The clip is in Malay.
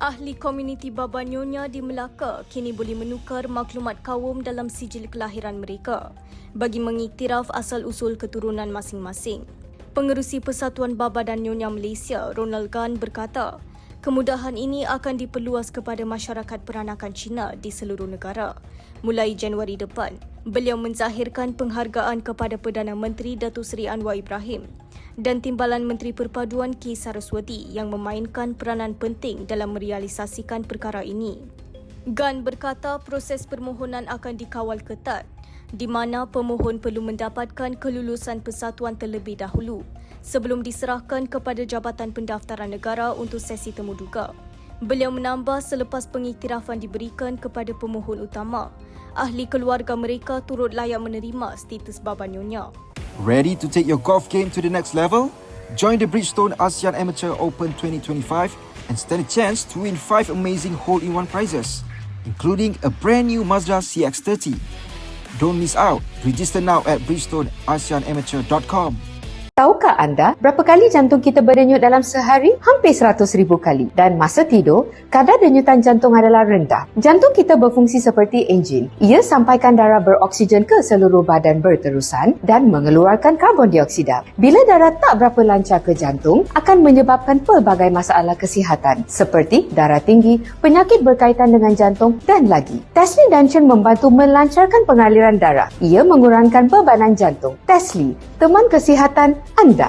Ahli komuniti Baba Nyonya di Melaka kini boleh menukar maklumat kaum dalam sijil kelahiran mereka bagi mengiktiraf asal-usul keturunan masing-masing. Pengerusi Persatuan Baba dan Nyonya Malaysia, Ronald Gan berkata, kemudahan ini akan diperluas kepada masyarakat peranakan Cina di seluruh negara. Mulai Januari depan, beliau menzahirkan penghargaan kepada Perdana Menteri Datuk Seri Anwar Ibrahim dan Timbalan Menteri Perpaduan K. Saraswati yang memainkan peranan penting dalam merealisasikan perkara ini. Gan berkata proses permohonan akan dikawal ketat di mana pemohon perlu mendapatkan kelulusan persatuan terlebih dahulu sebelum diserahkan kepada Jabatan Pendaftaran Negara untuk sesi temuduga. Beliau menambah selepas pengiktirafan diberikan kepada pemohon utama, ahli keluarga mereka turut layak menerima status Baba Nyonya. Ready to take your golf game to the next level? Join the Bridgestone ASEAN Amateur Open 2025 and stand a chance to win 5 amazing hole-in-one prizes, including a brand new Mazda CX-30. Don't miss out. Register now at bridgestoneasianamateur.com. Tahukah anda berapa kali jantung kita berdenyut dalam sehari? Hampir 100 ribu kali. Dan masa tidur, kadar denyutan jantung adalah rendah. Jantung kita berfungsi seperti enjin. Ia sampaikan darah beroksigen ke seluruh badan berterusan dan mengeluarkan karbon dioksida. Bila darah tak berapa lancar ke jantung, akan menyebabkan pelbagai masalah kesihatan seperti darah tinggi, penyakit berkaitan dengan jantung dan lagi. Tesli Dungeon membantu melancarkan pengaliran darah. Ia mengurangkan bebanan jantung. Tesli, teman kesihatan أنت